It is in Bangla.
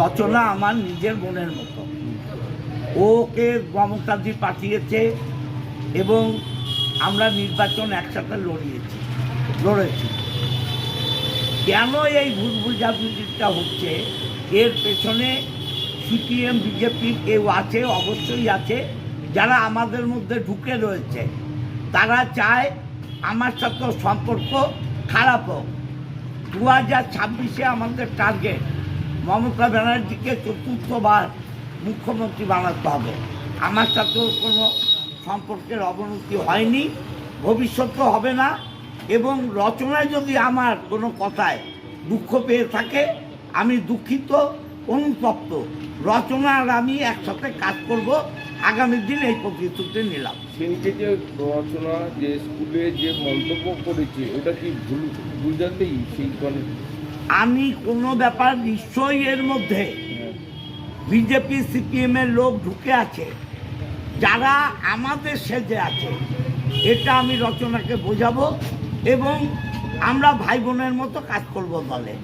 রচনা আমার নিজের মনের মতো। ওকে মমতাদি পাঠিয়েছে এবং আমরা নির্বাচন একসাথে লড়িয়েছি, লড়েছি। কেন এই ভুল বুঝাবুঝিটা হচ্ছে? এর পেছনে সিপিএম বিজেপি কেউ আছে, অবশ্যই আছে। যারা আমাদের মধ্যে ঢুকে রয়েছে, তারা চায় আমার সাথে সম্পর্ক খারাপ হোক। দু হাজার ছাব্বিশে আমাদের টার্গেট মমতা ব্যানার্জিকে চতুর্থবার মুখ্যমন্ত্রী বানাতে হবে। আমার সাথেও কোনো সম্পর্কের অবনতি হয়নি ভবিষ্যতেও হবে না, এবং রচনায় যদি আমার কোনো কথায় দুঃখ পেয়ে থাকে, আমি দুঃখিত, অনুতপ্ত। রচনা আর আমি একসাথে কাজ করব, আগামী দিন এই প্রতিশ্রুতি নিলাম। সেদিনকে যে রচনা, যে স্কুলে যে মন্তব্য করেছে ওটা কি ভুল ভুল জানতেই সেই আমি কোনো ব্যাপার নিশ্চয়ই এর মধ্যে বিজেপি সিপিএমের লোক ঢুকে আছে, যারা আমাদের সেজে আছে, এটা আমি রচনাকে বোঝাবো এবং আমরা ভাই বোনের মতো কাজ করব দলে।